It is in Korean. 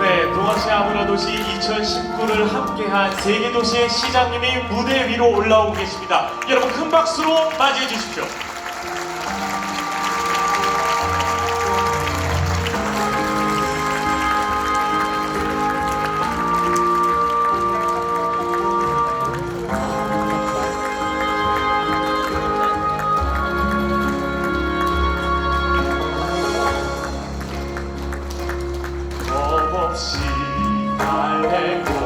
네, 동아시 아브라 도시 2019를 함께한 세계 도시의 시장님이 무대 위로 올라오고 계십니다. 여러분 큰 박수로 맞이해 주십시오. 겁없이 달래고